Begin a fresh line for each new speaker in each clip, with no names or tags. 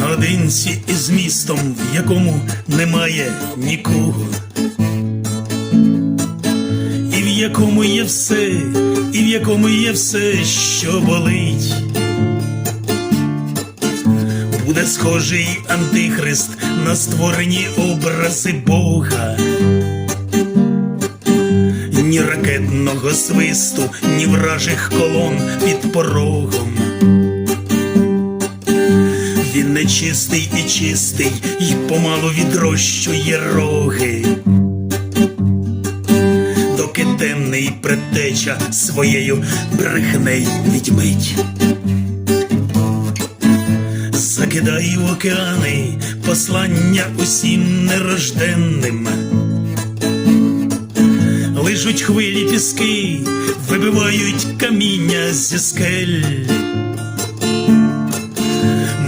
Наодинці із містом, в якому немає нікого, і в якому є все, і в якому є все, що болить. Буде схожий антихрист на створені образи Бога. Ні ракетного свисту, ні вражих колон під порогом. Він нечистий і чистий, і помалу відрощує роги. Доки темний предтеча своєю брехнею відьмить. Закидай в океани послання усім нерожденним. Лижуть хвилі піски, вибивають каміння зі скель.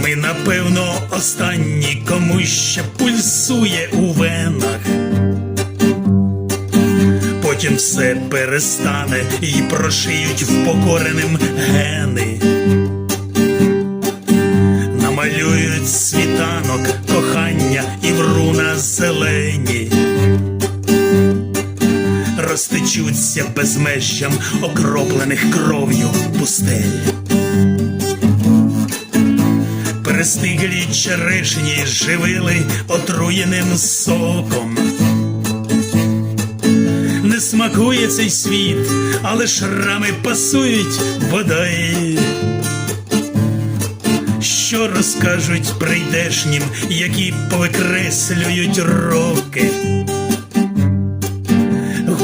Ми, напевно, останні, кому ще пульсує у венах. Потім все перестане і прошиють впокореним гени. Намалюють світанок, Розтечуться безмежжям окроплених кров'ю пустель. Перестиглі черешні живили отруєним соком. Не смакує цей світ, але шрами пасують бодай. Що розкажуть прийдешнім, які повикреслюють роки.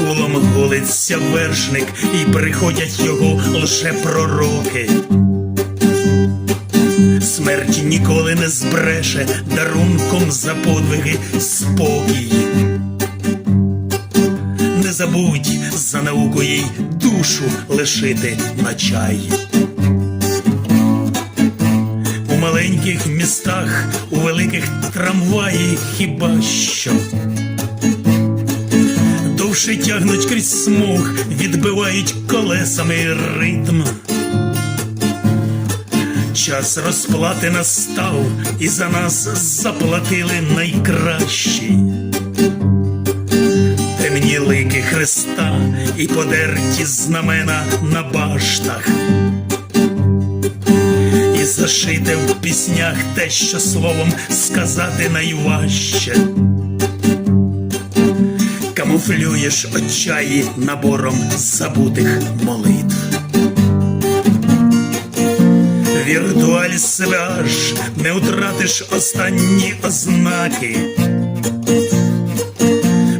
Гулом гулиться вершник, і приходять його лише пророки. Смерть ніколи не збреше дарунком за подвиги спокій. Не забудь за наукою їй душу лишити на чай. У маленьких містах, у великих трамваї хіба що. Довше тягнуть крізь смуг, відбивають колесами ритм. Час розплати настав, і за нас заплатили найкращі. Темні лики Христа і подерті знамена на баштах. І зашите в піснях те, що словом сказати найважче. Камуфлюєш очаї набором забутих молитв. Віртуаль себе аж не втратиш останні ознаки.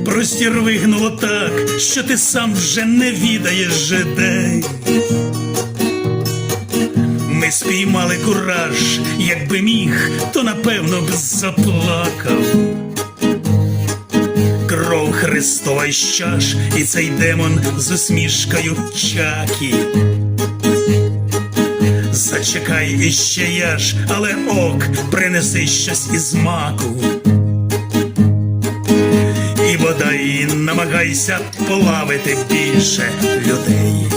Простір вигнуло так, що ти сам вже не відаєш де. Ми спіймали кураж, якби міг, то напевно б заплакав. Христова із чаш, і цей демон з усмішкою чакі. Зачекай іще я ж, але ок, принеси щось із маку. І бодай намагайся плавити більше людей.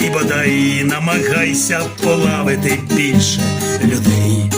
І бодай намагайся полавити більше людей.